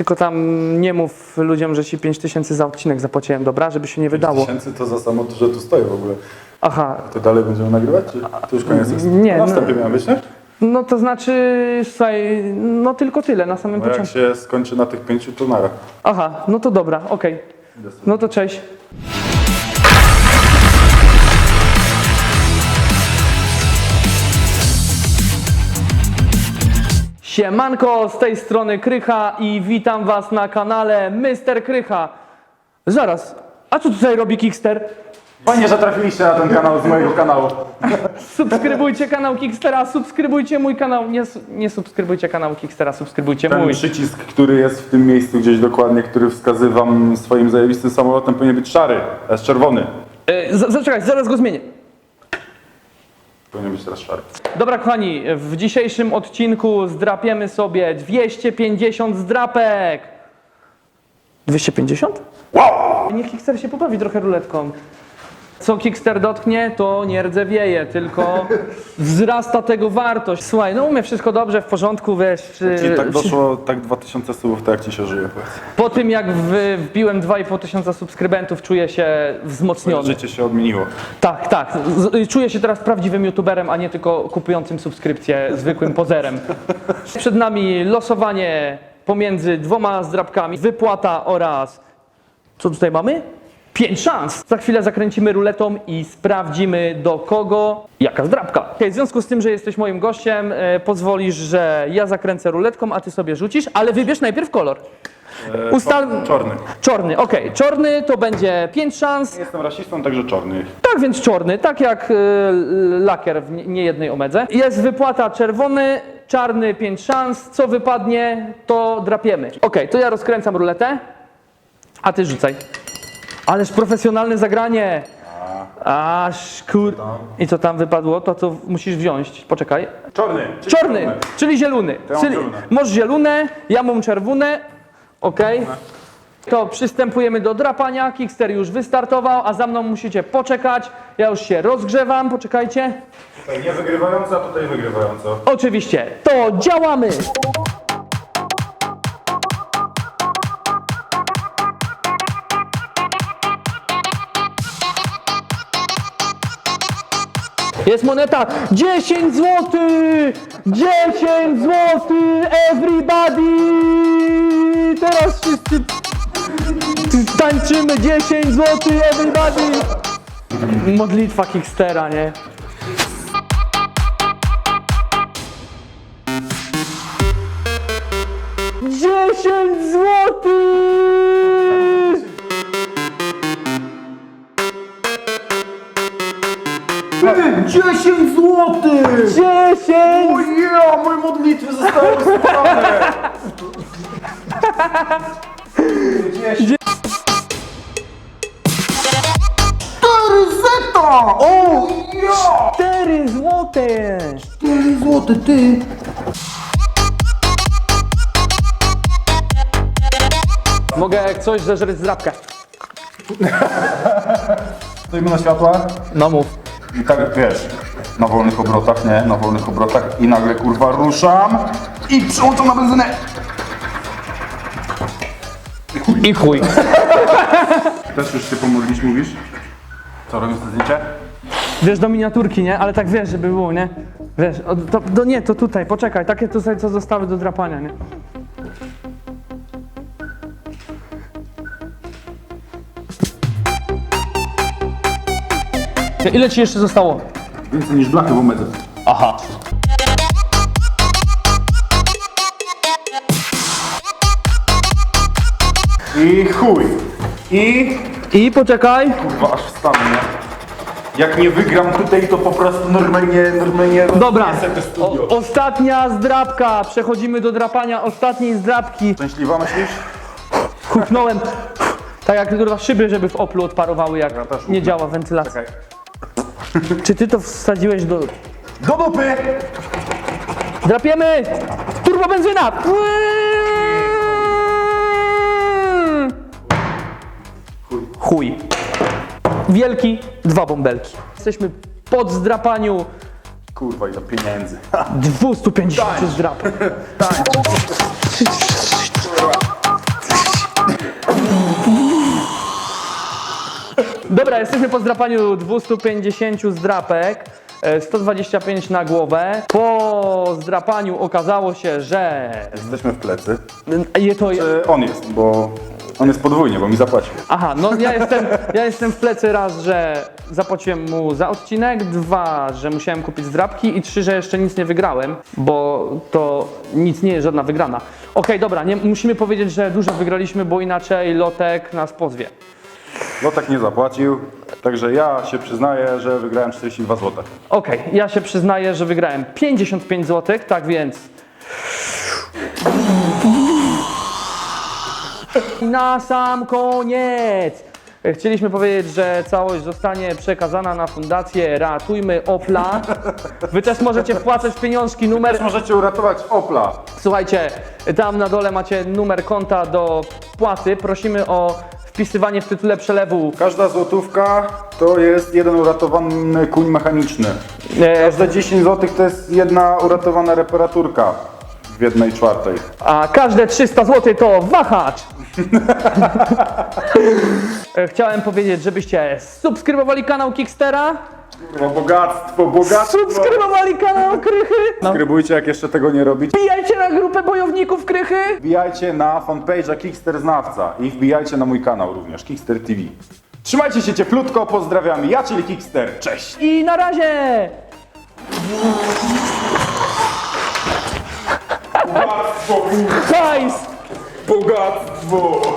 Tylko tam nie mów ludziom, że ci 5 tysięcy za odcinek zapłaciłem, dobra? Żeby się nie wydało. Tysięcy to za samo to, że tu stoję w ogóle. Aha, To dalej będziemy nagrywać, czy to już koniec jest? Nie, Na wstępie no- miałem być, nie? no to znaczy, słuchaj, no tylko tyle na samym Bo jak początku. się skończy na tych pięciu, to nara. Aha, no to dobra, okej. No to cześć. Siemanko, z tej strony Krycha i witam was na kanale Mr. Krycha. Zaraz, a co tutaj robi Kickster? Fajnie, że trafiliście na ten kanał z mojego kanału. Subskrybujcie kanał Kickstera, subskrybujcie mój kanał. Nie, su- nie subskrybujcie kanału Kickstera, subskrybujcie Ten mój. przycisk, który jest w tym miejscu gdzieś dokładnie, który wskazywam swoim zajebistym samolotem, powinien być szary, a jest czerwony. E, zaczekaj, zaraz go zmienię. Powinien być teraz szary. Dobra, kochani, w dzisiejszym odcinku zdrapiemy sobie 250 zdrapek. 250? Wow! Niech Kickster się pobawi trochę ruletką. Co Kickster dotknie, to nie rdzewieje, tylko wzrasta tego wartość. Słuchaj, no u mnie wszystko dobrze, w porządku, wiesz. czy- Ci tak doszło, tak 2000 subów, to jak ci się żyje? powiedz? Po tym jak w, wbiłem 2,5 tysiąca subskrybentów, czuję się wzmocniony. Życie się odmieniło. Tak, tak. Z, czuję się teraz prawdziwym youtuberem, a nie tylko kupującym subskrypcję zwykłym pozerem. Przed nami losowanie pomiędzy dwoma zdrabkami, wypłata oraz. Co tutaj mamy? Pięć szans. Za chwilę zakręcimy ruletą i sprawdzimy do kogo jaka zdrabka. Okay, w związku z tym, że jesteś moim gościem, e, pozwolisz, że ja zakręcę ruletką, a ty sobie rzucisz, ale wybierz najpierw kolor. E, Ustal- czor- Czarny. Czorny, okej. Czorny to będzie pięć szans. Jestem rasistą, także czarny. Tak więc czarny, tak jak y, lakier w nie- niejednej omedze. Jest wypłata czerwony, czarny 5 szans. Co wypadnie, to drapiemy. Ok, to ja rozkręcam ruletę, a ty rzucaj. Ależ profesjonalne zagranie. Aż kur... I co tam wypadło, to co musisz wziąć. Poczekaj. Czarny. czyli Czarny, czyli zielony. ja mam Czyli zielone. masz zielone, ja mam czerwone. Ok. To przystępujemy do drapania. Kickster już wystartował, a za mną musicie poczekać. Ja już się rozgrzewam, poczekajcie. Tutaj nie wygrywająco, a tutaj wygrywająco. Oczywiście, to działamy! Jest moneta 10 zł! 10 zł! Everybody! Teraz wszyscy tańczymy 10 zł! Everybody! Modlitwa Kickstera, nie? Dziesięć złotych! Dziesięć złotych! Dziesięć! Ja, moje modlitwy zostały wysłuchane! Ryzeta! O! Ja! Cztery złote! 4 złote, ty! Mogę jak coś zeżreć zdrabkę. Stoimy na światłach No mów. I tak wiesz, na wolnych obrotach, nie? Na wolnych obrotach i nagle kurwa ruszam i przyłączam na benzynę. I chuj. Też już się pomodlić mówisz? Co, robisz to zdjęcie? Wiesz, do miniaturki, nie? Ale tak wiesz, żeby było, nie? Wiesz, o, to, to nie, to tutaj, poczekaj, takie tutaj, co zostały do drapania, nie? Ile ci jeszcze zostało? Więcej niż blachy w omedze. Aha. I chuj. I I poczekaj. kurwa aż wstanę? Jak nie wygram tutaj, to po prostu normalnie, normalnie Dobra, rozniosę te studio. o, ostatnia zdrabka. Przechodzimy do drapania ostatniej zdrabki. Szczęśliwa myślisz? Huknąłem. Tak jak kurwa szyby, żeby w Oplu odparowały, jak też nie działa wentylacja. Czekaj. Czy ty to wsadziłeś do... Do dupy! Drapiemy! Turbo benzyna! Chuj. Wielki, dwa bąbelki. Jesteśmy po zdrapaniu Kurwa, ile pieniędzy. 250 zdrap. Dobra, jesteśmy po zdrapaniu 250 zdrapek. e, 125 na głowę. Po zdrapaniu okazało się, że Jesteśmy w plecy. je to. Czy on jest, bo on jest podwójnie, bo mi zapłacił. Aha, no ja jestem, ja jestem w plecy raz, że zapłaciłem mu za odcinek, dwa, że musiałem kupić zdrapki i trzy, że jeszcze nic nie wygrałem, bo to nic nie jest żadna wygrana. Okej, dobra, nie, musimy powiedzieć, że dużo wygraliśmy, bo inaczej Lotek nas pozwie. Lotek nie zapłacił, także ja się przyznaję, że wygrałem 42 zł. Okej, ja się przyznaję, że wygrałem 55 zł, tak więc. Na sam koniec! Chcieliśmy powiedzieć, że całość zostanie przekazana na fundację Ratujmy Opla. Wy też możecie wpłacać pieniążki, numer. Możecie uratować Opla. Słuchajcie, tam na dole macie numer konta do wpłaty. Prosimy o wpisywanie w tytule przelewu Każda złotówka to jest jeden uratowany kuń mechaniczny. e, Każde 10 zł to jest jedna uratowana reparaturka w jednej czwartej. a każde 300 zł to wahacz. E, Chciałem powiedzieć, żebyście subskrybowali kanał Kickstera, Kurwa, bogactwo, bogactwo! subskrybowali kanał Krychy, no. Subskrybujcie, jak jeszcze tego nie robicie. wbijajcie na grupę bojowników Krychy Wbijajcie na fanpage'a Kickster Znawca i wbijajcie na mój kanał również, Kickster TV. Trzymajcie się cieplutko, pozdrawiam. Ja, czyli Kickster. Cześć! i na razie! Bogactwo, Hajs! bogactwo!